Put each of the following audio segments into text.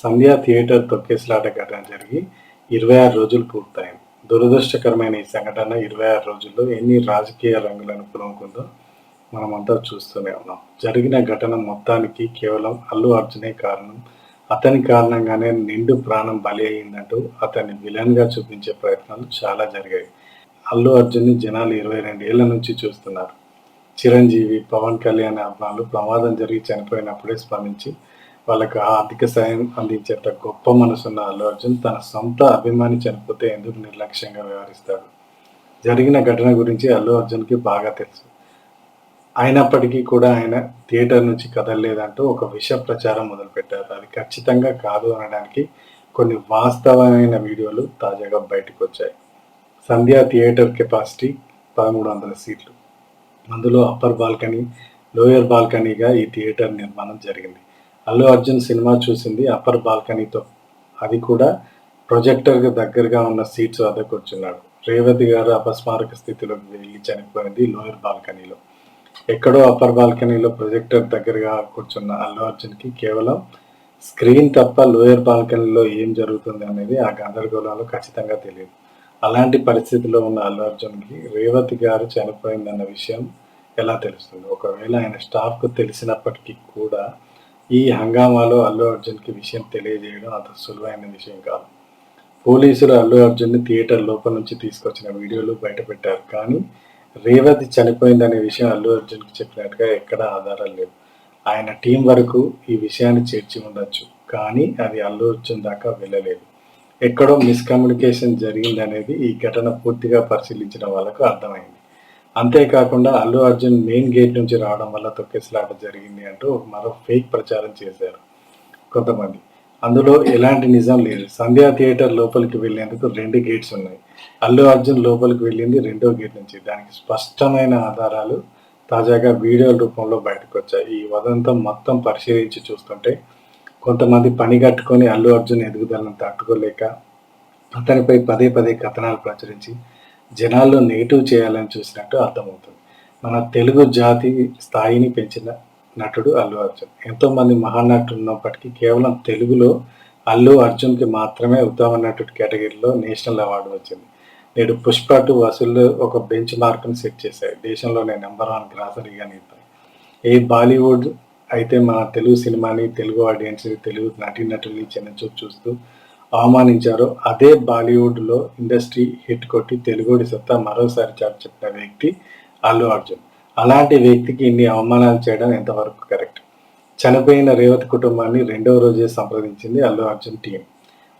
సంధ్యా theatre తొక్కేసలాట ఘటన జరిగి ఇరవై ఆరు రోజులు పూర్తయింది. దురదృష్టకరమైన ఈ సంఘటన ఇరవై ఆరు రోజుల్లో ఎన్ని రాజకీయ రంగులను పులుముకుందో మనమంతా చూస్తూనే ఉన్నాం. జరిగిన ఘటన మొత్తానికి కేవలం అల్లు అర్జునే కారణం. అతని కారణంగానే నిండు ప్రాణం బలి అయిందంటూ అతన్ని విలన్గా చూపించే ప్రయత్నాలు చాలా జరిగాయి. అల్లు అర్జున్ని జనాలు ఇరవై రెండు ఏళ్ళ నుంచి చూస్తున్నారు. చిరంజీవి పవన్ కళ్యాణ్ అభిమానులు ప్రమాదం జరిగి చనిపోయినప్పుడే స్పందించి వాళ్ళకి ఆర్థిక సాయం అందించేట గొప్ప మనసున్న అల్లు అర్జున్ తన సొంత అభిమాని చనిపోతే ఎందుకు నిర్లక్ష్యంగా వ్యవహరిస్తాడు? జరిగిన ఘటన గురించి అల్లు అర్జున్కి బాగా తెలుసు. అయినప్పటికీ కూడా ఆయన థియేటర్ నుంచి కదలలేదంటూ ఒక విష ప్రచారం మొదలుపెట్టారు. అది ఖచ్చితంగా కాదు అనడానికి కొన్ని వాస్తవమైన వీడియోలు తాజాగా బయటకు వచ్చాయి. సంధ్యా థియేటర్ కెపాసిటీ పదమూడు వందల సీట్లు. అందులో అప్పర్ బాల్కనీ లోయర్ బాల్కనీగా ఈ థియేటర్ నిర్మాణం జరిగింది. అల్లు అర్జున్ సినిమా చూసింది అప్పర్ బాల్కనీతో. అది కూడా ప్రొజెక్టర్కి దగ్గరగా ఉన్న సీట్స్ వద్ద కూర్చున్నాడు. రేవతి గారు అపస్మారక స్థితిలోకి వెళ్ళి చనిపోయింది లోయర్ బాల్కనీలో. ఎక్కడో అప్పర్ బాల్కనీలో ప్రొజెక్టర్ దగ్గరగా కూర్చున్న అల్లు అర్జున్కి కేవలం స్క్రీన్ తప్ప లోయర్ బాల్కనీలో ఏం జరుగుతుంది అనేది ఆ గందరగోళంలో ఖచ్చితంగా తెలియదు. అలాంటి పరిస్థితిలో ఉన్న అల్లు అర్జున్కి రేవతి గారు చనిపోయిందన్న విషయం ఎలా తెలుస్తుంది? ఒకవేళ ఆయన స్టాఫ్కు తెలిసినప్పటికీ కూడా ఈ హంగామాలో అల్లు అర్జున్కి విషయం తెలియజేయడం అంత సులువైన విషయం కాదు. పోలీసులు అల్లు అర్జున్ని థియేటర్ లోపల నుంచి తీసుకొచ్చిన వీడియోలు బయటపెట్టారు కానీ రేవతి చనిపోయిందనే విషయం అల్లు అర్జున్కి చెప్పినట్టుగా ఎక్కడా ఆధారాలు లేవు. ఆయన టీం వరకు ఈ విషయాన్ని చేర్చి ఉండొచ్చు. కానీ అది అల్లు అర్జున్ దాకా వెళ్ళలేదు. ఎక్కడో మిస్కమ్యూనికేషన్ జరిగిందనేది ఈ ఘటన పూర్తిగా పరిశీలించిన వాళ్ళకు అర్థమైంది. అంతేకాకుండా అల్లు అర్జున్ మెయిన్ గేట్ నుంచి రావడం వల్ల తొక్కేసలాట జరిగింది అంటూ మరో ఫేక్ ప్రచారం చేశారు కొంతమంది. అందులో ఎలాంటి నిజం లేదు. సంధ్యా థియేటర్ లోపలికి వెళ్ళేందుకు రెండు గేట్స్ ఉన్నాయి. అల్లు అర్జున్ లోపలికి వెళ్ళింది రెండో గేట్ నుంచి. దానికి స్పష్టమైన ఆధారాలు తాజాగా వీడియో రూపంలో బయటకు వచ్చాయి. ఈ వదంతం మొత్తం పరిశీలించి చూస్తుంటే కొంతమంది పని కట్టుకొని అల్లు అర్జున్ ఎదుగుదలను తట్టుకోలేక అతనిపై పదే పదే కథనాలు ప్రచురించి జనాల్లో నెగిటివ్ చేయాలని చూసినట్టు అర్థమవుతుంది. మన తెలుగు జాతి స్థాయిని పెంచిన నటుడు అల్లు అర్జున్. ఎంతోమంది మహానటుడు మహానటులు ఉన్నప్పటికీ కేవలం తెలుగులో అల్లు అర్జున్కి మాత్రమే ఉత్తమ నటుడు కేటగిరీలో నేషనల్ అవార్డు వచ్చింది. నేడు పుష్ప టు వసూలు ఒక బెంచ్ మార్క్ను సెట్ చేశాయి. దేశంలోనే నెంబర్ వన్ గ్రాసరీగా నిలిపాయి ఏ బాలీవుడ్ అయితే మన తెలుగు సినిమాని తెలుగు ఆడియన్స్ని తెలుగు నటీనటుల్ని చిన్నచూపు చూస్తూ అవమానించారో అదే బాలీవుడ్లో ఇండస్ట్రీ హిట్ కొట్టి తెలుగుడి సత్తా మరోసారి చాటు చెప్పిన వ్యక్తి అల్లు అర్జున్. అలాంటి వ్యక్తికి ఇన్ని అవమానాలు చేయడం ఎంతవరకు కరెక్ట్? చనిపోయిన రేవతి కుటుంబాన్ని రెండవ రోజే సంప్రదించింది అల్లు అర్జున్ టీం.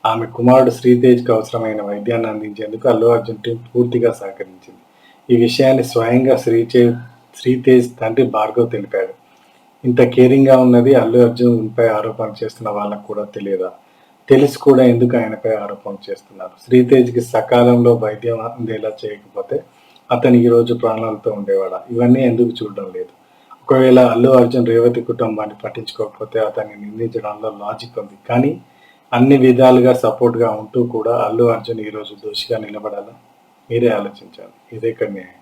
ఆమె కుమారుడు శ్రీతేజ్కి అవసరమైన వైద్యాన్ని అందించేందుకు అల్లు అర్జున్ టీం పూర్తిగా సహకరించింది. ఈ విషయాన్ని స్వయంగా శ్రీచే శ్రీతేజ్ తండ్రి భార్గవ్ తెలిపాడు. ఇంత కేరింగ్గా ఉన్నది అల్లు అర్జున్పై ఆరోపణలు చేస్తున్న వాళ్ళకు కూడా తెలియదా? తెలిసి కూడా ఎందుకు ఆయనపై ఆరోపణ చేస్తున్నారు. శ్రీతేజ్కి సకాలంలో వైద్యం అందేలా చేయకపోతే అతను ఈరోజు ప్రాణాలతో ఉండేవాడా? ఇవన్నీ ఎందుకు చూడడం లేదు? ఒకవేళ అల్లు అర్జున్ రేవతి కుటుంబాన్ని పట్టించుకోకపోతే అతన్ని నిందించడంలో లాజిక్ ఉంది. కానీ అన్ని విధాలుగా సపోర్ట్గా ఉంటూ కూడా అల్లు అర్జున్ ఈ రోజు దోషిగా నిలబడాలా? మీరే ఆలోచించాలి. ఇదే ఇక్కడ న్యాయం